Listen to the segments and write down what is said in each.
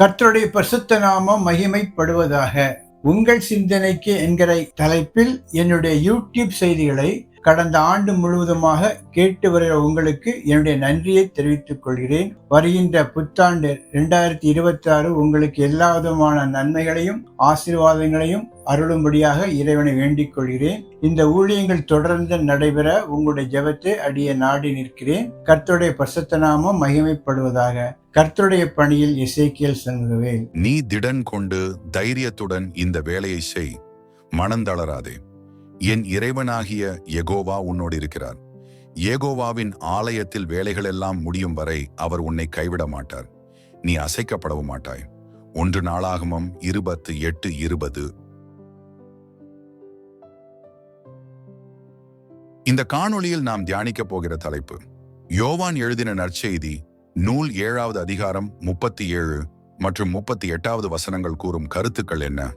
கர்த்தருடைய பரிசுத்த நாமம் மகிமைப்படுவதாக. உங்கள் சிந்தனைக்கு என்கிற தலைப்பில் என்னுடைய யூடியூப் செய்திகளை கடந்த ஆண்டு முழுவதுமாக கேட்டு வருகிற உங்களுக்கு என்னுடைய நன்றியை தெரிவித்துக் கொள்கிறேன். வருகின்ற புத்தாண்டு இரண்டாயிரத்தி இருபத்தி ஆறு உங்களுக்கு எல்லா விதமான நன்மைகளையும் ஆசீர்வாதங்களையும் அருளும்படியாக இறைவனை வேண்டிக் கொள்கிறேன். இந்த ஊழியங்கள் தொடர்ந்து நடைபெற உங்களுடைய ஜெபத்தை அடிய நாடி நிற்கிறேன். கர்த்தருடைய பிரசத்த நாமம் மகிமைப்படுவதாக. கர்த்தருடைய பணியில் இசைக்கியல் சங்குவேல் நீ திடன் கொண்டு தைரியத்துடன் இந்த வேலையை செய். மனந்தளராதே என் இறைவனாகிய எகோவா உன்னோடு இருக்கிறார் ஏகோவாவின் ஆலயத்தில் வேலைகளெல்லாம் முடியும் வரை அவர் உன்னை கைவிட மாட்டார். நீ அசைக்கப்படவும் மாட்டாய். ஒன்று நாளாகமம் இருபத்து எட்டு இருபது. இந்த காணொளியில் நாம் தியானிக்கப் போகிற தலைப்பு யோவான் எழுதின நற்செய்தி நூல் ஏழாவது அதிகாரம் முப்பத்தி ஏழு மற்றும் முப்பத்தி எட்டாவது வசனங்கள் கூறும் கருத்துக்கள் என்ன?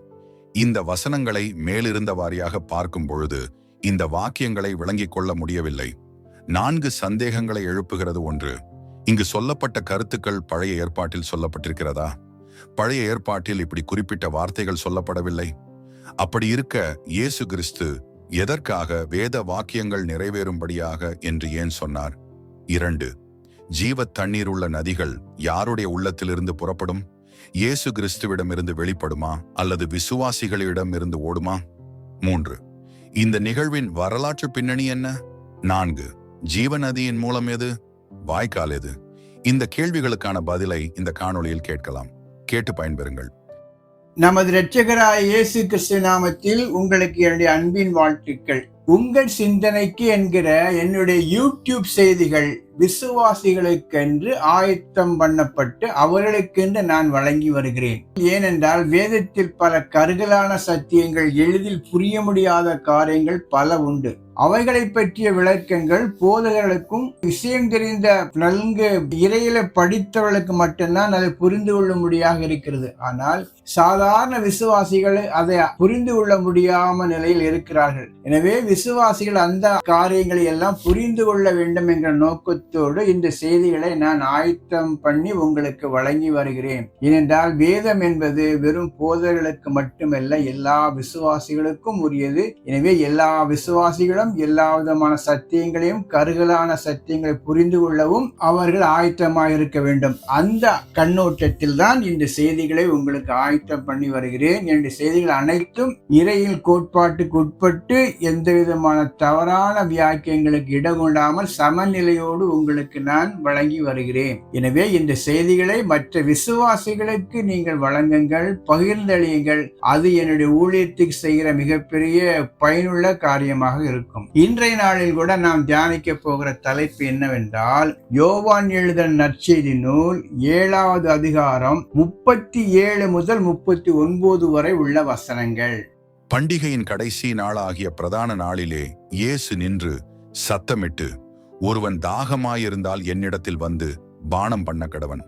இந்த வசனங்களை மேலிருந்த வாரியாக பார்க்கும் பொழுது இந்த வாக்கியங்களை விளங்கிக் கொள்ள முடியவில்லை. நான்கு சந்தேகங்களை எழுப்புகிறது ஒன்று. இங்கு சொல்லப்பட்ட கருத்துக்கள் பழைய ஏற்பாட்டில் சொல்லப்பட்டிருக்கிறதா? பழைய ஏற்பாட்டில் இப்படி குறிப்பிட்ட வார்த்தைகள் சொல்லப்படவில்லை. அப்படி இருக்க இயேசு கிறிஸ்து எதற்காக வேத வாக்கியங்கள் நிறைவேறும்படியாக என்று ஏன் சொன்னார்? இரண்டு. ஜீவத் தண்ணீர் உள்ள நதிகள் யாருடைய உள்ளத்திலிருந்து புறப்படும்? இயேசு கிறிஸ்துவிடமிருந்து வெளிப்படுமா அல்லது விசுவாசிகளிடம் இருந்து ஓடுமா? மூன்று. இந்த நிகழ்வின் வரலாற்று பின்னணி என்ன? நான்கு. ஜீவ நதியின் மூலம் எது? வாய்க்கால் எது? இந்த கேள்விகளுக்கான பதிலை இந்த காணொளியில் கேட்கலாம். கேட்டு பயன்பெறுங்கள். நமது இரட்சகராய இயேசு கிறிஸ்து நாமத்தில் உங்களுக்கு என்னுடைய அன்பின் வாழ்த்துக்கள். உங்கள் சிந்தனைக்கு என்கிற என்னுடைய யூடியூப் செய்திகள் விசுவாசிகளுக்கென்று ஆயத்தம் பண்ணப்பட்டு அவர்களுக்கென்று நான் வழங்கி வருகிறேன். ஏனென்றால் வேதத்தில் பல கருகலான சத்தியங்கள் எளிதில் புரிய முடியாத காரியங்கள் பல உண்டு. அவைகளை பற்றிய விளக்கங்கள் போதகர்களுக்கும் விஷயம் தெரிந்த நன்கு இறையில படித்தவர்களுக்கு மட்டும்தான் அதை புரிந்து கொள்ள முடியாக இருக்கிறது. ஆனால் சாதாரண விசுவாசிகள் அதை புரிந்து கொள்ள முடியாம நிலையில் இருக்கிறார்கள். எனவே விசுவாசிகள் அந்த காரியங்களை எல்லாம் புரிந்து கொள்ள வேண்டும் என்ற நோக்கத்தோடு இந்த செய்திகளை நான் ஆயத்தம் பண்ணி உங்களுக்கு வழங்கி வருகிறேன். ஏனென்றால் வேதம் என்பது வெறும் போதர்களுக்கு மட்டுமல்ல எல்லா விசுவாசிகளுக்கும் உரியது. எனவே எல்லா விசுவாசிகளும் எல்லா விதமான சத்தியங்களையும் கருகலான சத்தியங்களை புரிந்து கொள்ளவும் அவர்கள் ஆயத்தமாக இருக்க வேண்டும். அந்த கண்ணோட்டத்தில் தான் இந்த செய்திகளை உங்களுக்கு ஆயத்தம் பண்ணி வருகிறேன். என்னுடைய செய்திகள் அனைத்தும் இறையில் கோட்பாட்டுக்கு உட்பட்டு எந்த விதமான தவறான வியாக்கியங்களுக்கு இடம் கொண்டாமல் சமநிலையோடு உங்களுக்கு நான் வழங்கி வருகிறேன். எனவே இந்த செய்திகளை மற்ற விசுவாசிகளுக்கு நீங்கள் வழங்குங்கள் பகிர்ந்தளியுங்கள். அது என்னுடைய ஊழியத்துக்கு செய்கிற மிகப்பெரிய பயனுள்ள காரியமாக இருக்கும். இன்றைய நாளில் கூட நாம் தியானிக்க போகிற தலைப்பு என்னவென்றால் யோவான் எழுத நற்செய்தி நூல் ஏழாவது அதிகாரம் முப்பத்தி ஏழு முதல் முப்பத்தி ஒன்பது வரை உள்ள வசனங்கள். பண்டிகையின் கடைசி நாளாகிய பிரதான நாளிலே இயேசு நின்று சத்தமிட்டு ஒருவன் தாகமாயிருந்தால் என்னிடத்தில் வந்து பானம் பண்ண கடவன்.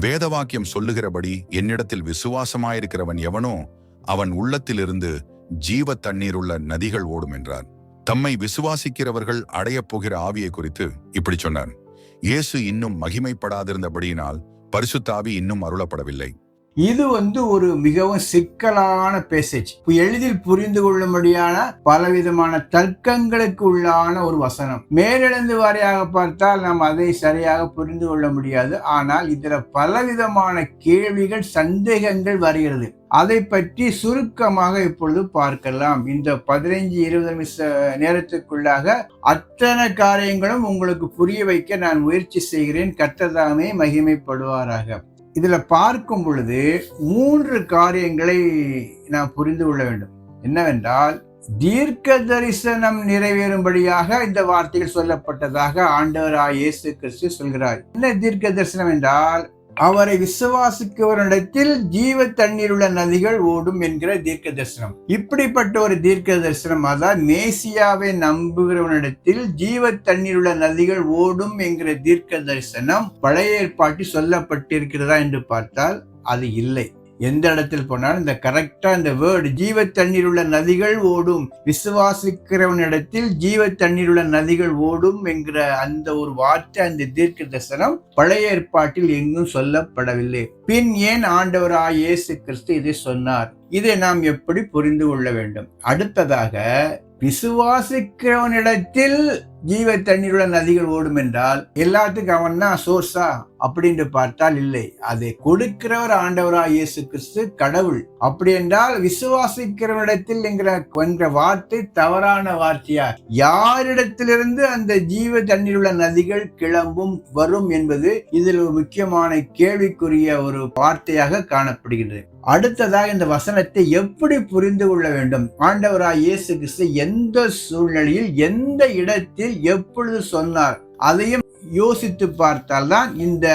வேதவாக்கியம் சொல்லுகிறபடி என்னிடத்தில் விசுவாசமாயிருக்கிறவன் எவனோ அவன் உள்ளத்திலிருந்து ஜீவ தண்ணீருள்ள நதிகள் ஓடும் என்றார். தம்மை விசுவாசிக்கிறவர்கள் அடையப் போகிற ஆவியை குறித்து இப்படி சொன்னார். இயேசு இன்னும் மகிமைப்படாதிருந்தபடியினால் பரிசுத்தாவி இன்னும் அருளப்படவில்லை. இது வந்து ஒரு மிகவும் சிக்கலான பேசேஜ் எளிதில் புரிந்து கொள்ளும்படியான பலவிதமான தர்க்கங்களுக்கு உள்ளான ஒரு வசனம். மேலிருந்து வாரியாக பார்த்தால் நாம் அதை சரியாக புரிந்து கொள்ள முடியாது. ஆனால் இதுல பலவிதமான கேள்விகள் சந்தேகங்கள் வருகிறது. அதை பற்றி சுருக்கமாக இப்பொழுது பார்க்கலாம். இந்த பதினைஞ்சு இருபது நிமிஷ நேரத்துக்குள்ளாக அத்தனை காரியங்களும் உங்களுக்கு புரிய வைக்க நான் முயற்சி செய்கிறேன். கத்ததாமே மகிமைப்படுவாராக. இதில் பார்க்கும் பொழுது மூன்று காரியங்களை நாம் புரிந்து கொள்ள வேண்டும். என்னவென்றால் தீர்க்க தரிசனம் நிறைவேறும்படியாக இந்த வார்த்தைகள் சொல்லப்பட்டதாக ஆண்டவராய் இயேசு கிறிஸ்து சொல்கிறார். என்ன தீர்க்க தரிசனம் என்றால் அவரை விசுவாசிக்கிறவரிடத்தில் ஜீவ தண்ணீர் உள்ள நதிகள் ஓடும் என்கிற தீர்க்க தரிசனம் இப்படிப்பட்ட ஒரு தீர்க்க தரிசனம் அதான் மேசியாவை நம்புகிறவனிடத்தில் ஜீவ தண்ணீர் உள்ள நதிகள் ஓடும் என்கிற தீர்க்க தரிசனம் பழைய ஏற்பாட்டில் சொல்லப்பட்டிருக்கிறதா என்று பார்த்தால் அது இல்லை. எந்த இடத்தில் போனாலும் இந்த கரெக்டாக இந்த வேர்டு ஜீவ தண்ணீர் உள்ள நதிகள் ஓடும். விசுவாசிக்கிறவனிடத்தில் ஜீவ தண்ணீர் உள்ள நதிகள் ஓடும் என்கிற அந்த ஒரு வார்த்தை அந்த தீர்க்க தரிசனம் பழைய ஏற்பாட்டில் எங்கும் சொல்லப்படவில்லை. பின் ஏன் ஆண்டவராய் இயேசு கிறிஸ்து இதை சொன்னார்? இதை நாம் எப்படி புரிந்து கொள்ள வேண்டும்? அடுத்ததாக விசுவாசிக்கிறவனிடத்தில் ஜீவ தண்ணீருள்ள நதிகள் ஓடும் என்றால் எல்லாத்துக்கும் அவன் தான் சோர்ஸா அப்படின்னு பார்த்தால் இல்லை. அதை கொடுக்கிறவர் ஆண்டவரா இயேசு கிறிஸ்து கடவுள். அப்படி என்றால் விசுவாசிக்கிறவனிடத்தில் என்கிற என்கிற வார்த்தை தவறான வார்த்தையா? யாரிடத்திலிருந்து அந்த ஜீவ தண்ணீருள்ள நதிகள் கிளம்பும் வரும் என்பது இதில் ஒரு முக்கியமான கேள்விக்குரிய ஒரு வார்த்தையாக காணப்படுகின்றது. அடுத்ததாக இந்த வசனத்தை எப்படி புரிந்து கொள்ள வேண்டும்? ஆண்டவராய் இயேசு கிறிஸ்து எந்த சூழ்நிலையில் எந்த இடத்தில் எப்பொழுது சொன்னார்? அதையும் யோசித்து பார்த்தால்தான் இந்த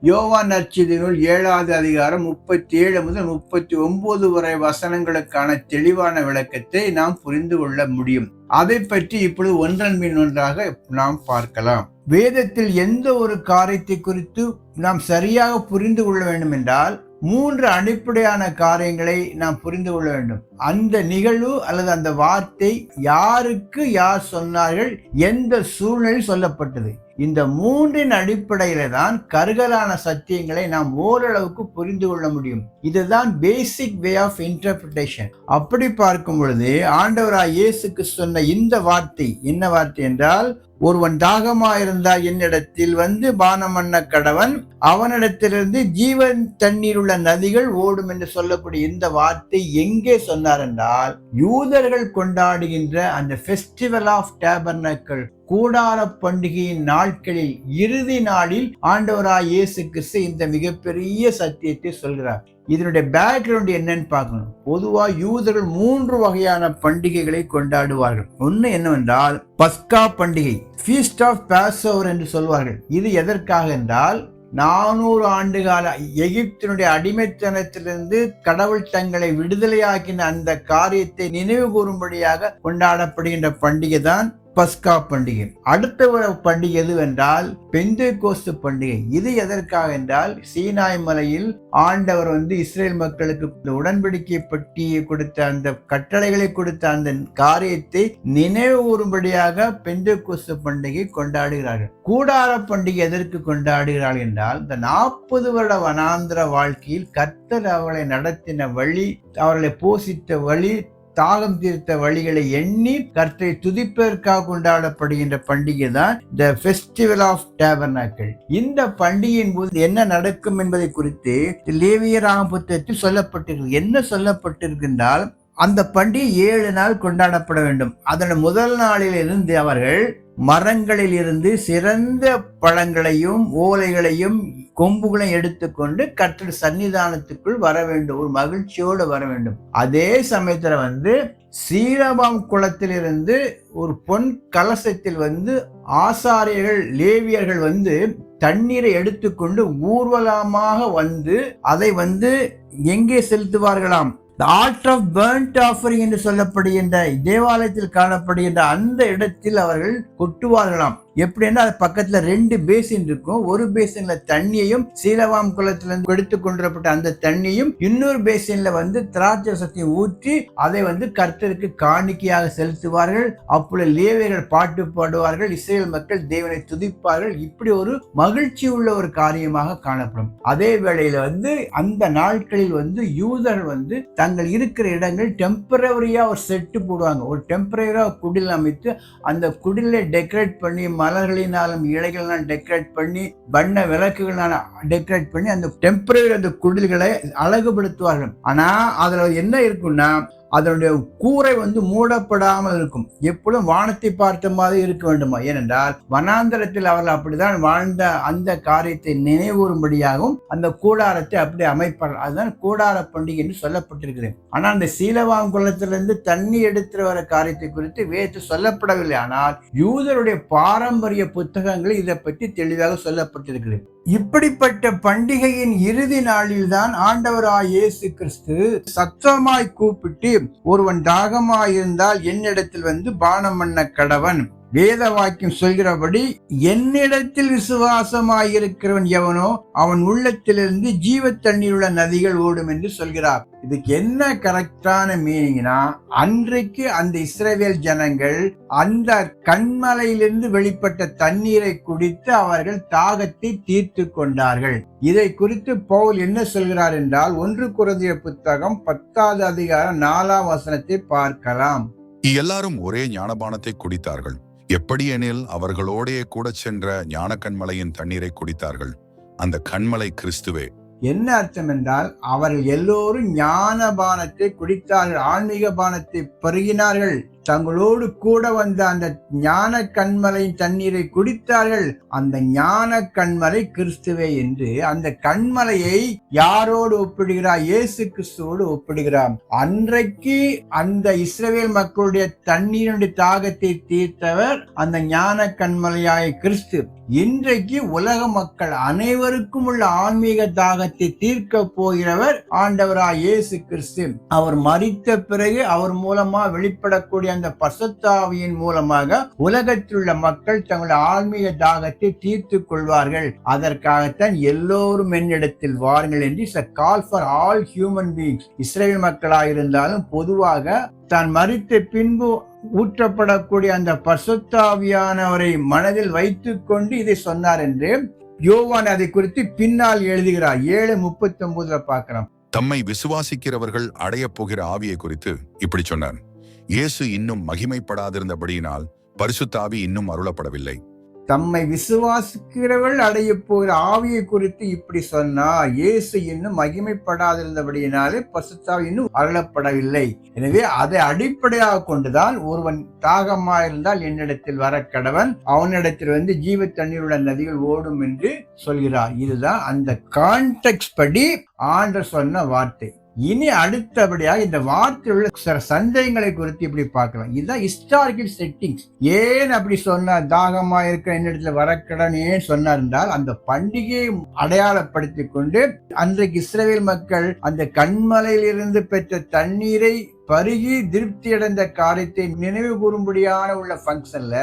யோவான் நற்செய்தியினுள் ஏழாவது அதிகாரம் முப்பத்தி ஏழு முதல் முப்பத்தி ஒன்பது வரை வசனங்களுக்கான தெளிவான விளக்கத்தை நாம் புரிந்து கொள்ள முடியும். அதை பற்றி இப்பொழுது ஒன்றன் மின் ஒன்றாக நாம் பார்க்கலாம். வேதத்தில் எந்த ஒரு காரியத்தை குறித்து நாம் சரியாக புரிந்து கொள்ள வேண்டும் என்றால் மூன்று அடிப்படையான காரியங்களை நாம் புரிந்து கொள்ள வேண்டும். அந்த நிகழ்வு அல்லது அந்த வார்த்தை யாருக்கு யார் சொன்னார்கள் எந்த சூழ்நிலையில் சொல்லப்பட்டது. இந்த மூன்றின் அடிப்படையில தான் கருகலான சத்தியங்களை நாம் ஓரளவுக்கு புரிந்து கொள்ள முடியும். இதுதான் பேசிக் வே ஆஃப் இன்டர்பிரிட்டேஷன் அப்படி பார்க்கும் பொழுது ஆண்டவராய் இயேசுக்கு சொன்ன இந்த வார்த்தை என்ன வார்த்தை என்றால் ஒருவன் தாகமா இருந்தா என்னிடத்தில் வந்து பானம் பண்ண கடவன் அவனிடத்திலிருந்து ஜீவன் தண்ணீர் உள்ள நதிகள் ஓடும் என்று சொல்லக்கூடிய இந்த வார்த்தை எங்கே சொன்னார் என்றால் யூதர்கள் கொண்டாடுகின்ற அந்த ஃபெஸ்டிவல் ஆஃப் டேபர்னக்கள் கூடார பண்டிகையின் நாட்களில் இறுதி நாளில் ஆண்டவராய் இயேசு கிறிஸ்து இந்த மிகப்பெரிய சத்தியத்தை சொல்கிறார். இதனுடைய பேக்ரவுண்ட் என்னன்னு பார்க்கணும். பொதுவா யூதர்கள் மூன்று வகையான பண்டிகைகளை கொண்டாடுவார்கள். ஒன்று என்னவென்றால் பஸ்கா பண்டிகை ஃபீஸ்ட் ஆஃப் பேசோவர் என்று சொல்வார்கள். இது எதற்காக என்றால் நானூறு ஆண்டு கால எகிப்தினுடைய அடிமைத்தனத்திலிருந்து கடவுள் தங்களை விடுதலையாக்கின அந்த காரியத்தை நினைவு கூறும்படியாக கொண்டாடப்படுகின்ற பண்டிகை தான் பஸ்கா பண்டிகை. அடுத்த பண்டிகை எதுவென்றால் பெந்து கோஸ்து பண்டிகை. இது எதற்காக என்றால் சீனாய் மலையில் ஆண்டவர் வந்து இஸ்ரேல் மக்களுக்கு உடன்படிக்கை பட்டியை கொடுத்த அந்த கட்டளைகளை கொடுத்த அந்த காரியத்தை நினைவு கூறும்படியாக பெந்து கோஸ்து பண்டிகை கொண்டாடுகிறார்கள். கூடார பண்டிகை எதற்கு கொண்டாடுகிறார்கள் என்றால் இந்த நாற்பது வருட வனாந்திர வாழ்க்கையில் கர்த்தர் அவளை நடத்தின வழி அவர்களை போஷித்த வழி தாகம் தீர்த்த வழிகளை எண்ணி கர்த்தரை துதிப்பதற்காக கொண்டாடப்படுகின்ற பண்டிகை தான் த ஃபெஸ்டிவல் ஆஃப் டேபர்னாக்கள் இந்த பண்டிகையின் போது என்ன நடக்கும் என்பதை குறித்து லேவியராக புத்தகத்தில் சொல்லப்பட்டிருக்கு. என்ன சொல்லப்பட்டிருக்கின்றால் அந்த பண்டிகை ஏழு நாள் கொண்டாடப்பட வேண்டும். அதன் முதல் நாளில் இருந்து அவர்கள் மரங்களில் இருந்து சிறந்த பழங்களையும் ஓலைகளையும் கொம்புகளையும் எடுத்துக்கொண்டு கற்றல் சன்னிதானத்துக்குள் வர வேண்டும். ஒரு மகிழ்ச்சியோடு வர வேண்டும். அதே சமயத்துல வந்து சீரபாம் குளத்திலிருந்து ஒரு பொன் கலசத்தில் வந்து ஆசாரியர்கள் லேவியர்கள் வந்து தண்ணீரை எடுத்துக்கொண்டு ஊர்வலமாக வந்து அதை வந்து எங்கே செலுத்துவார்களாம்? The art of burnt offering என்று சொல்லப்படுகின்ற தேவாலயத்தில் காணப்படுகின்ற அந்த இடத்தில் அவர்கள் கொட்டுவார்களாம். எப்படின்னா அது பக்கத்துல ரெண்டு பேசின் இருக்கும். ஒரு பேசின்ல தண்ணியையும் சீலவாம் குளத்திலிருந்து எடுத்து கொண்டுவரப்பட்ட அந்த தண்ணியும் இன்னொரு பேசின்ல வந்து திராட்சை ஊற்றி அதை வந்து கர்த்தருக்கு காணிக்கையாக செலுத்துவார்கள். அப்பொழுது லேவியர்கள் பாட்டு பாடுவார்கள் இஸ்ரேல் மக்கள் தேவனை துதிப்பார்கள். இப்படி ஒரு மகிழ்ச்சி உள்ள ஒரு காரியமாக காணப்படும். அதே வேளையில வந்து அந்த நாட்களில் வந்து யூதர்கள் வந்து தங்கள் இருக்கிற இடங்கள் டெம்பரவரியா ஒரு செட்டு போடுவாங்க. ஒரு டெம்பரவரியா குடில் அமைத்து அந்த குடிலை டெக்கரேட் பண்ணி மலர்களினாலும் இலைகளினாலும் டெக்கரேட் பண்ணி வண்ண விளக்குகளால் டெக்கரேட் பண்ணி அந்த டெம்பரரி அந்த குடில்களை அழகுபடுத்துவார்கள். ஆனா அதுல என்ன இருக்கும்னா அதனுடைய கூரை வந்து மூடப்படாமல் இருக்கும். எப்பொழுதும் வானத்தை பார்த்த மாதிரி இருக்க வேண்டுமா? ஏனென்றால் வனாந்தரத்தில் அவர்கள் அப்படிதான் வாழ்ந்த அந்த காரியத்தை நினைவூறும்படியாகவும் அந்த கூடாரத்தை அப்படி அமைப்பார் அதுதான் கூடார பண்டிகை என்று சொல்லப்பட்டிருக்கிறேன். ஆனால் அந்த சீலவாங்குளத்திலிருந்து தண்ணி எடுத்துட்டு வர காரியத்தை குறித்து வேற்று சொல்லப்படவில்லை. ஆனால் யூதருடைய பாரம்பரிய புத்தகங்கள் இதை பற்றி தெளிவாக சொல்லப்பட்டிருக்கிறது இப்படிப்பட்ட பண்டிகையின் இறுதி நாளில்தான் ஆண்டவராய் இயேசு கிறிஸ்து சத்தமாய் கூப்பிட்டு ஒருவன் தாகமாயிருந்தால் என்னிடத்தில் வந்து பானம் பண்ண கடவன். வேத வாக்கியம் சொல்கிறபடி என்னிடத்தில் விசுவாசமாயிருக்கிறவன் எவனோ அவன் உள்ளத்திலிருந்து ஜீவ தண்ணீர் உள்ள நதிகள் ஓடும் என்று சொல்கிறார். இதுக்கு என்ன கரெக்டான மீனிங்னா அன்றைக்கு அந்த இஸ்ரேவேல் ஜனங்கள் அந்த கண்மலையிலிருந்து வெளிப்பட்ட தண்ணீரை குடித்து அவர்கள் தாகத்தை தீர்த்து கொண்டார்கள். இதை குறித்து பவுல் என்ன சொல்கிறார் என்றால் ஒன்று குறைந்த புத்தகம் பத்தாவது அதிகாரம் நாலாம் வசனத்தை பார்க்கலாம். எல்லாரும் ஒரே ஞானபானத்தை குடித்தார்கள். எப்படியெனில் அவர்களோடையே அவர்களோடே கூட சென்ற ஞான கண்மலையின் தண்ணீரை குடித்தார்கள். அந்த கண்மலை கிறிஸ்துவே. என்ன அர்த்தம் என்றால் அவர்கள் எல்லோரும் ஞான பானத்தை குடித்தார்கள் ஆன்மீக பானத்தை பருகினார்கள். தங்களோடு கூட வந்த அந்த ஞான கண்மலையின் தண்ணீரை குடித்தார்கள். அந்த ஞான கண்மலை கிறிஸ்துவே என்று அந்த கண்மலையை யாரோடு ஒப்பிடுகிறார்? இயேசு கிறிஸ்துவோடு ஒப்பிடுகிறார். அன்றைக்கு அந்த இஸ்ரேல் மக்களுடைய தண்ணீருடைய தாகத்தை தீர்த்தவர் அந்த ஞான கண்மலையாய கிறிஸ்து. இன்றைக்கு உலக மக்கள் அனைவருக்கும் உள்ள ஆன்மீக தாகத்தை தீர்க்க போகிறவர் ஆண்டவராய் இயேசு கிறிஸ்து. அவர் மறித்த பிறகு அவர் மூலமா வெளிப்படக்கூடிய அந்த பசத்தாவியின் மூலமாக உலகத்தில் உள்ள மக்கள் தங்களுடைய ஆன்மீக தாகத்தை தீர்த்து கொள்வார்கள். அதற்காகத்தான் எல்லோரும் என்னிடத்தில் வாருங்கள் என்று call for all human beings Israel மக்களாக இருந்தாலும் பொதுவாக தான் மறித்த பின்பு ஊற்றப்படக்கூடிய அந்த பசுத்தாவியானவரை மனதில் வைத்துக் கொண்டு இதை சொன்னார் என்று யோவான் அதை குறித்து பின்னால் எழுதுகிறார். ஏழு முப்பத்தி ஒன்பதுல பார்க்கிறோம். தம்மை விசுவாசிக்கிறவர்கள் அடையப் போகிற ஆவியை குறித்து இப்படி சொன்னார். இயேசு இன்னும் மகிமைப்படாதிருந்தபடியினால் பரிசுத்தாவி இன்னும் அருளப்படவில்லை. தம்மை விசுவாசிக்கிறவள் அடைய போகிற ஆவியை குறித்து இப்படி சொன்னா இயேசு இன்னும் மகிமைப்படாதிருந்தபடியினாலே பசுத்தாவி இன்னும் அருளப்படவில்லை. எனவே அதை அடிப்படையாக கொண்டுதான் ஒருவன் தாகமா இருந்தால் என்னிடத்தில் வர கடவன் அவனிடத்தில் வந்து ஜீவ தண்ணீருள்ள நதிகள் ஓடும் என்று சொல்கிறார். இதுதான் அந்த கான்டெக்ட் படி ஆண்டு சொன்ன வார்த்தை. இனி அடுத்தபடியாக இந்த வார்த்தையில் உள்ள சில சந்தேகங்களை குறித்து இப்படி பார்க்கலாம். இதுதான் ஹிஸ்டாரிக்கல் செட்டிங்ஸ் ஏன் அப்படி சொன்னார்? தாகமா இருக்க என்னிடத்துல வரக்கடன் ஏன் சொன்னார் என்றால் அந்த பண்டிகையை அடையாளப்படுத்தி கொண்டு அன்றைக்கு இஸ்ரேல் மக்கள் அந்த கண்மலையிலிருந்து பெற்ற தண்ணீரை பருகி திருப்தி அடைந்த காரியத்தை நினைவு கூறும்படியான உள்ள ஃபங்க்ஷன்ல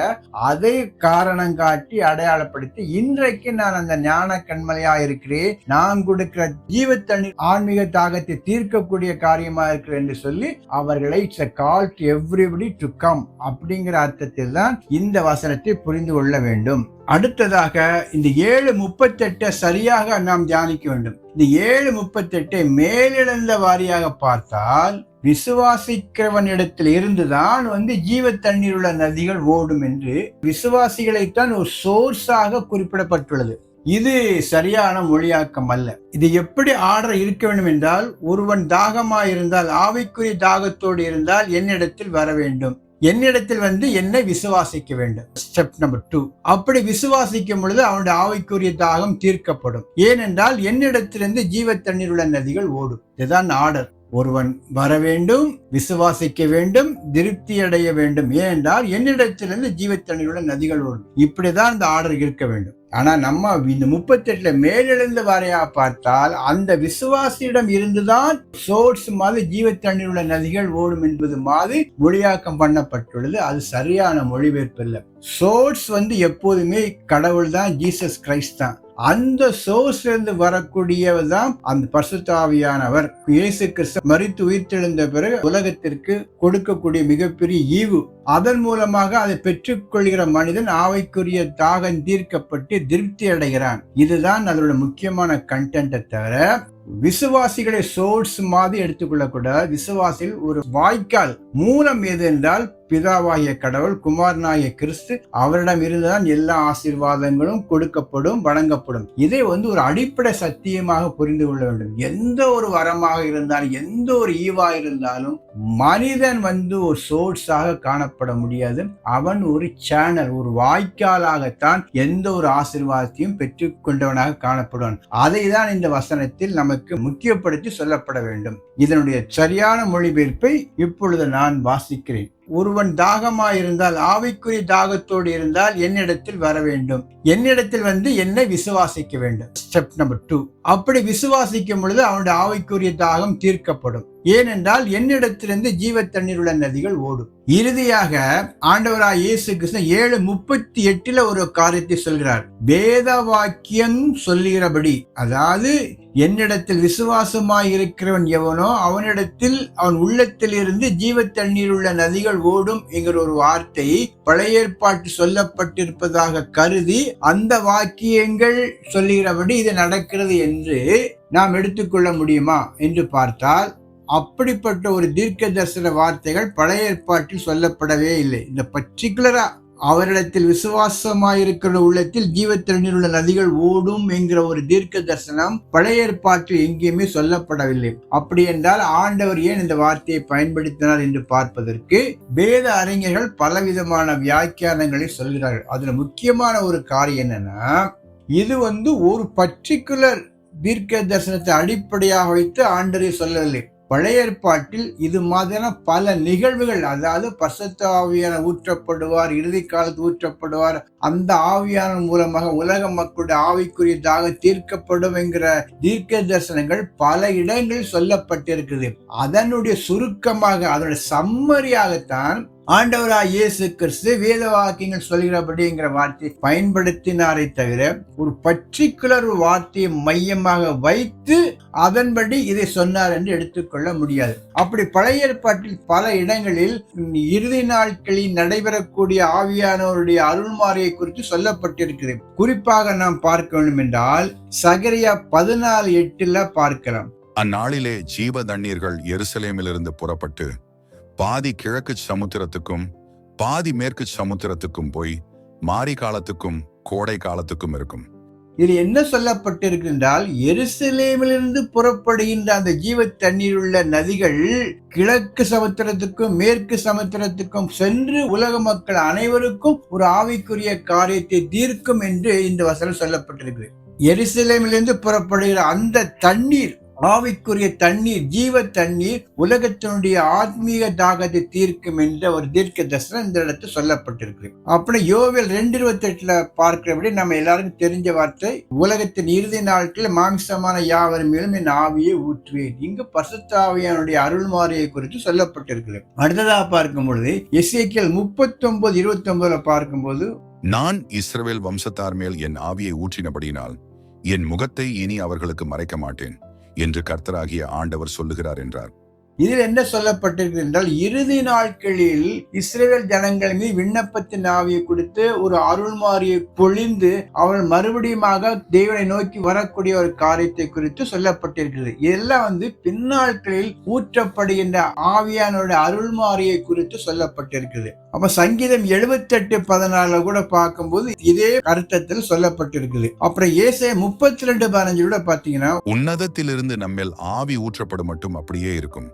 அதை காரணம் காட்டி அடையாளப்படுத்தி இன்றைக்கு நான் அந்த ஞான கண்மலையா இருக்கிறேன். நான் கொடுக்கிற ஜீவத்தனி ஆன்மீக தாகத்தை தீர்க்கக்கூடிய காரியமா இருக்கிறேன் என்று சொல்லி அவர்களை call to everybody to come அப்படிங்கிற அர்த்தத்தில் தான் இந்த வசனத்தை புரிந்து கொள்ள வேண்டும். அடுத்ததாக இந்த ஏழு முப்பத்தெட்டை சரியாக நாம் தியானிக்க வேண்டும். இந்த ஏழு முப்பத்தெட்டை மேலிழந்த வாரியாக பார்த்தால் விசுவாசிக்கிறவனிடத்தில் இருந்துதான் வந்து ஜீவ தண்ணீர் உள்ள நதிகள் ஓடும் என்று விசுவாசிகளைத்தான் ஒரு சோர்ஸாக குறிப்பிடப்பட்டுள்ளது. இது சரியான மொழியாக்கம் அல்ல. இது எப்படி ஆர்டர் இருக்க வேண்டும் என்றால் ஒருவன் தாகமா இருந்தால் ஆவிக்குரிய தாகத்தோடு இருந்தால் என்னிடத்தில் வர வேண்டும். என்னிடத்தில் வந்து என்னை விசுவாசிக்க வேண்டும். ஸ்டெப் நம்பர் டூ அப்படி விசுவாசிக்கும் பொழுது அவனுடைய ஆவிக்குரிய தாகம் தீர்க்கப்படும். ஏனென்றால் என்னிடத்திலிருந்து ஜீவ தண்ணீர் உள்ள நதிகள் ஓடும். இதுதான் ஆர்டர். ஒருவன் வர வேண்டும் விசுவாசிக்க வேண்டும் திருப்தி அடைய வேண்டும். ஏனென்றால் என்னிடத்திலிருந்து ஜீவத்தண்ணியுள்ள நதிகள் ஓடும் இப்படிதான் இந்த ஆர்டர் இருக்க வேண்டும். ஆனா நம்ம இந்த முப்பத்தி எட்டுல மேலெழுந்த வரையா பார்த்தால் அந்த விசுவாசியிடம் இருந்துதான் சோர்ஸ் மாதிரி ஜீவத்தண்ணீர் உள்ள நதிகள் ஓடும் என்பது மாதிரி மொழியாக்கம் பண்ணப்பட்டுள்ளது. அது சரியான மொழிபெயர்ப்பு இல்லை. சோர்ஸ் வந்து எப்போதுமே கடவுள் தான் ஜீசஸ் கிரைஸ்ட் தான். அந்த சோர்ஸ்ல இருந்து வரக்கூடியவர் தான் அந்த பசுத்தாவியானவர் இயேசு கிறிஸ்து மறித்து உயிர்த்தெழுந்த பிறகு உலகத்திற்கு கொடுக்கக்கூடிய மிகப்பெரிய ஈவு. அதன் மூலமாக அதை பெற்றுக்கொள்கிற மனிதன் ஆவைக்குரிய தாகம் தீர்க்கப்பட்டு திருப்தி அடைகிறான். இதுதான் அதோட முக்கியமான கண்டென்ட்டை தவிர விசுவாசிகளை சோர்ஸ் மாதிரி எடுத்துக்கொள்ளக்கூடாது. விசுவாசிகள் ஒரு வாய்க்கால் மூலம் எது என்றால் பிதாவாகிய கடவுள் குமாரனாகிய கிறிஸ்து அவரிடம் இருந்துதான் எல்லா ஆசீர்வாதங்களும் கொடுக்கப்படும் வழங்கப்படும். இதை வந்து ஒரு அடிப்படை சத்தியமாக புரிந்து கொள்ள வேண்டும். எந்த ஒரு வரமாக இருந்தாலும் எந்த ஒரு ஈவா இருந்தாலும் மனிதன் வந்து ஒரு சோர்ஸாக காணப்பட முடியாது. அவன் ஒரு சேனல் ஒரு வாய்க்காலாகத்தான் எந்த ஒரு ஆசீர்வாதத்தையும் பெற்றுக்கொண்டவனாக காணப்படுவான். அதை தான் இந்த வசனத்தில் நமக்கு முக்கியப்படுத்தி சொல்லப்பட வேண்டும். இதனுடைய சரியான மொழிபெயர்ப்பை இப்பொழுது நான் வாசிக்கிறேன். ஒருவன் தாகமாயிருந்தால் ஆவிக்குரிய தாகத்தோடு இருந்தால் என்னிடத்தில் வர வேண்டும் என்னிடத்தில் வந்து என்னை விசுவாசிக்க வேண்டும். ஸ்டெப் நம்பர் டூ அப்படி விசுவாசிக்கும் பொழுது அவனுடைய ஆவிக்குரிய தாகம் தீர்க்கப்படும். ஏனென்றால் என்னிடத்திலிருந்து ஜீவ தண்ணீர் உள்ள நதிகள் ஓடும். இறுதியாக ஆண்டவராய் இயேசு கிருஷ்ணன் ஏழு முப்பத்தி எட்டுல ஒரு காரியத்தை சொல்கிறார். வேத வாக்கியம் சொல்லுகிறபடி அதாவது என்னிடத்தில் விசுவாசமாய் இருக்கிறவன் எவனோ அவனிடத்தில் அவன் உள்ளத்தில் இருந்து ஜீவ தண்ணீர் உள்ள நதிகள் ஓடும் என்கிற ஒரு வார்த்தை பழைய ஏற்பாட்டு சொல்லப்பட்டிருப்பதாக கருதி அந்த வாக்கியங்கள் சொல்லுகிறபடி இது நடக்கிறது என்று நாம் எடுத்துக்கொள்ள முடியுமா என்று பார்த்தால் அப்படிப்பட்ட ஒரு தீர்க்க தரிசன வார்த்தைகள் பழைய ஏற்பாட்டில் சொல்லப்படவே இல்லை. இந்த பர்டிகுலரா அவரிடத்தில் விசுவாசமாயிருக்கிற உள்ளத்தில் ஜீவத்திறனில் உள்ள நதிகள் ஓடும் என்கிற ஒரு தீர்க்க தரிசனம் பழைய ஏற்பாட்டில் எங்கேயுமே சொல்லப்படவில்லை. அப்படி என்றால் ஆண்டவர் ஏன் இந்த வார்த்தையை பயன்படுத்தினார் என்று பார்ப்பதற்கு வேத அறிஞர்கள் பலவிதமான வியாக்கியானங்களை சொல்கிறார்கள். அதுல முக்கியமான ஒரு காரியம் என்னன்னா இது வந்து ஒரு பர்டிகுலர் தீர்க்க தரிசனத்தை அடிப்படையாக வைத்து ஆண்டரை சொல்லவில்லை. பழைய ஏற்பாட்டில் இது மாதிரியான பல நிகழ்வுகள் அதாவது பசத்து ஆவியான ஊற்றப்படுவார் இறுதி காலத்து ஊற்றப்படுவார் அந்த ஆவியான மூலமாக உலக மக்களுடைய ஆவிக்குரியதாக தீர்க்கப்படும் என்கிற தீர்க்க தரிசனங்கள் பல இடங்களில் சொல்லப்பட்டிருக்குது. அதனுடைய சுருக்கமாக அதனுடைய சம்மரியாகத்தான் ஆண்டவரா இயேசு கிறிஸ்து வேத வாக்கியங்கள் சொல்கிறபடிங்கிற வார்த்தையை பயன்படுத்தினாரே தவிர ஒரு பர்டிகுலர் வார்த்தையை மையமாக வைத்து அதன்படி இதை சொன்னார் என்று எடுத்துக்கொள்ள முடியாது. அப்படி பழைய ஏற்பாட்டில் பல இடங்களில் இறுதி நாட்களில் நடைபெறக்கூடிய ஆவியானவருடைய அருள்மாரியை குறித்து சொல்லப்பட்டிருக்கிறது. குறிப்பாக நாம் பார்க்க வேண்டும் என்றால் சகரியா பதினாலு எட்டுல பார்க்கலாம். அந்நாளிலே ஜீவ தண்ணீர்கள் எருசலேமிலிருந்து புறப்பட்டு பாதி கிழக்கு சமுத்திரத்துக்கும் பாதி மேற்கு சமுத்திரத்துக்கும் போய் மாரி காலத்துக்கும் கோடை காலத்துக்கும் இருக்கும். இது என்ன சொல்லப்பட்டிருக்கின்றால் எருசலேமிலிருந்து புறப்படுகின்ற அந்த ஜீவ தண்ணீர் உள்ள நதிகள் கிழக்கு சமுத்திரத்துக்கும் மேற்கு சமுத்திரத்துக்கும் சென்று உலக மக்கள் அனைவருக்கும் ஒரு ஆவிக்குரிய காரியத்தை தீர்க்கும் என்று இந்த வசனம் சொல்லப்பட்டிருக்கு எருசலேமிலிருந்து புறப்படுகிற அந்த தண்ணீர் ஆவிக்குரிய தண்ணீர் ஜீவ தண்ணீர் உலகத்தினுடைய ஆத்மீக தாகத்தை தீர்க்கும் என்ற ஒரு தீர்க்க தரிசனம் இந்த இடத்துல சொல்லப்பட்டிருக்கு. அப்படி யோவில் ரெண்டு இருபத்தி எட்டுல பார்க்கிறபடி நம்ம எல்லாருக்கும் தெரிஞ்ச வார்த்தை உலகத்தின் இறுதி நாட்களில் மாமிசமான யாவரும் மேலும் என் ஆவியை ஊற்றுவேன். இங்கு பசுத்தாவியானுடைய அருள்மாரியை குறித்து சொல்லப்பட்டிருக்கு அடுத்ததாக பார்க்கும் பொழுது எஸ்ஏக்கியல் முப்பத்தி ஒன்பது இருபத்தி ஒன்பதுல பார்க்கும்போது நான் இஸ்ரவேல் வம்சத்தார் மேல் என் ஆவியை ஊற்றினபடியினால் என் முகத்தை இனி அவர்களுக்கு மறைக்க மாட்டேன். என்று கர்த்தராகிய ஆண்டவர் சொல்லுகிறார் என்றார். இதில் என்ன சொல்லப்பட்டிருக்கு என்றால் இறுதி நாட்களில் இஸ்ரேல் ஜனங்கள் மீது விண்ணப்பத்தின் ஆவியை கொடுத்து ஒரு அருள்மாரியை பொழிந்து அவள் மறுபடியுமாக தேவனை நோக்கி வரக்கூடிய ஒரு காரியத்தை குறித்து சொல்லப்பட்டிருக்கிறது. இதெல்லாம் வந்து பின்னாட்களில் ஊற்றப்படுகின்ற ஆவியானோட அருள்மாரியை குறித்து சொல்லப்பட்டிருக்கிறது. அப்ப சங்கீதம் எழுபத்தி எட்டு பதினாலுல கூட பார்க்கும்போது இதே அர்த்தத்தில் சொல்லப்பட்டிருக்குது. அப்புறம் ஏசை முப்பத்தி ரெண்டு பதினஞ்சு கூட பாத்தீங்கன்னா உன்னதத்திலிருந்து நம்மில் ஆவி ஊற்றப்படும் மட்டும் அப்படியே இருக்கும்.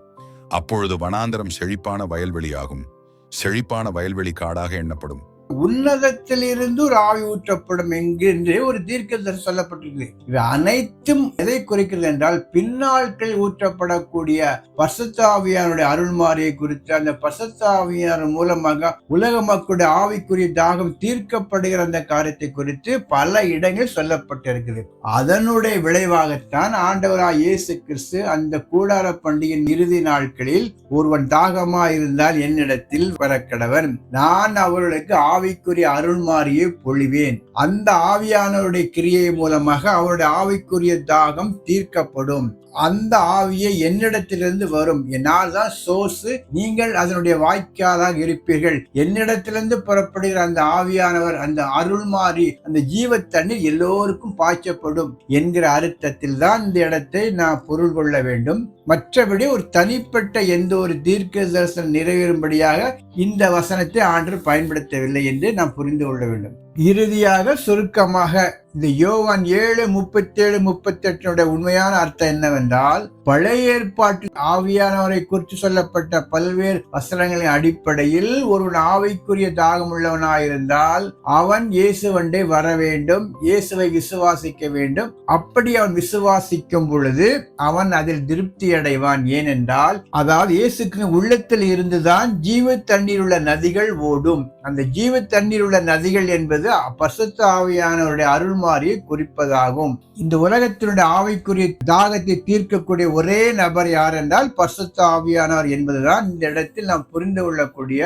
அப்பொழுது வனாந்தரம் செழிப்பான வயல்வெளியாகும். செழிப்பான வயல்வெளி காடாக எண்ணப்படும். உன்னதத்திலிருந்து ஒரு ஆவி ஊற்றப்படும் என்கின்றே ஒரு தீர்க்கதர் சொல்லப்பட்டிருக்கு இவை அனைத்தும் எதை குறிக்கிறது என்றால் பின்னாட்கள் ஊற்றப்படக்கூடிய பசத்தாவியானுடைய அருள்மாரியை குறித்து அந்த பசத்தாவியார் மூலமாக உலக மக்களுடைய ஆவிக்குரிய தாகம் தீர்க்கப்படுகிற அந்த காரியத்தை குறித்து பல இடங்களில் சொல்லப்பட்டிருக்குது அதனுடைய விளைவாகத்தான் ஆண்டவராய் இயேசு கிறிஸ்து அந்த கூடார பண்டிகையின் இறுதி நாட்களில் ஒருவன் தாகமா இருந்தால் என்னிடத்தில் வரக்கடவன் நான் அவர்களுக்கு ஆவிக்குரிய அருள்மாரியை பொழிவேன். அந்த ஆவியானவருடைய கிரியை மூலமாக அவருடைய ஆவிக்குரிய தாகம் தீர்க்கப்படும். அந்த ஆவியை என்னிடத்திலிருந்து வரும். என்னால் தான் சோர்ஸ் நீங்கள் அதனுடைய வாய்க்காலாக இருப்பீர்கள். என்னிடத்திலிருந்து புறப்படுகிற அந்த ஆவியானவர் அந்த அருள்மாறி அந்த ஜீவ தண்ணீர் எல்லோருக்கும் பாய்ச்சப்படும் என்கிற அர்த்தத்தில் தான் இந்த இடத்தை நான் பொருள் கொள்ள வேண்டும். மற்றபடி ஒரு தனிப்பட்ட எந்த ஒரு தீர்க்க தரிசனம் நிறைவேறும்படியாக இந்த வசனத்தை ஆண்டு பயன்படுத்தவில்லை என்று நாம் புரிந்து கொள்ள வேண்டும். இறுதியாக சுருக்கமாக இந்த யோவான் ஏழு முப்பத்தேழு முப்பத்தெட்டினுடைய உண்மையான அர்த்தம் என்னவென்றால் பழைய ஏற்பாட்டில் ஆவியானவரை குறித்து சொல்லப்பட்ட பல்வேறு வசனங்களின் அடிப்படையில் ஒருவன் ஆவிக்குரிய தாகம் உள்ளவனாயிருந்தால் அவன் இயேசுவண்டை வர வேண்டும் இயேசுவை விசுவாசிக்க வேண்டும். அப்படி அவன் விசுவாசிக்கும் பொழுது அவன் அதில் திருப்தி அடைவான். ஏனென்றால் அதாவது இயேசுக்கு உள்ளத்தில் இருந்துதான் ஜீவ தண்ணீர் உள்ள நதிகள் ஓடும். அந்த ஜீவ தண்ணீர் உள்ள நதிகள் என்பது பசுத்த ஆவியானவருடைய அருள்மாரியை குறிப்பதாகும். இந்த உலகத்தினுடைய ஆவிக்குரிய தாகத்தை தீர்க்கக்கூடிய ஒரே நபர் யார் என்றால் பசுத்த ஆவியானவர் என்பதுதான் இந்த இடத்தில் நாம் புரிந்து கொள்ளக்கூடிய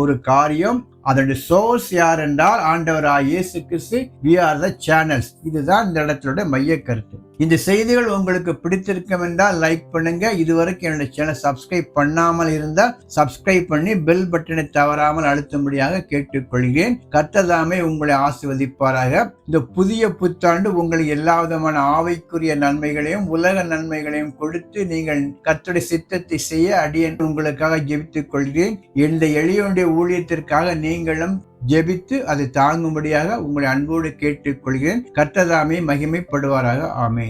ஒரு காரியம். அதனுடைய சோர்ஸ் யார் என்றால் ஆண்டவராக இயேசு கிறிஸ்து. வி ஆர் த சேனல்ஸ் இதுதான் இந்த இடத்தினுடைய மைய கருத்து. இந்த செய்திகள் உங்களுக்கு பிடித்திருக்கும் என்றால் லைக் பண்ணுங்க. இதுவரைக்கும் என்னுடைய சேனல் சப்ஸ்கிரைப் பண்ணாமல் இருந்தால் சப்ஸ்கிரைப் பண்ணி பெல் பட்டனை தவறாமல் அழுத்தும்படியாக கேட்டுக்கொள்கிறேன். கர்த்ததாமே உங்களை ஆசிர்வதிப்பாராக. இந்த புதிய புத்தாண்டு உங்களுக்கு எல்லா விதமான ஆவைக்குரிய நன்மைகளையும் உலக நன்மைகளையும் கொடுத்து நீங்கள் கர்த்தருடைய சித்தத்தை செய்ய அடியன் உங்களுக்காக ஜெபித்துக் கொள்கிறேன் இந்த எளியோடைய ஊழியத்திற்காக நீங்களும் ஜெபித்து அதை தாங்கும்படியாக உங்களை அன்போடு கேட்டுக்கொள்கிறேன். கர்த்ததாமே மகிமைப்படுவாராக. ஆமே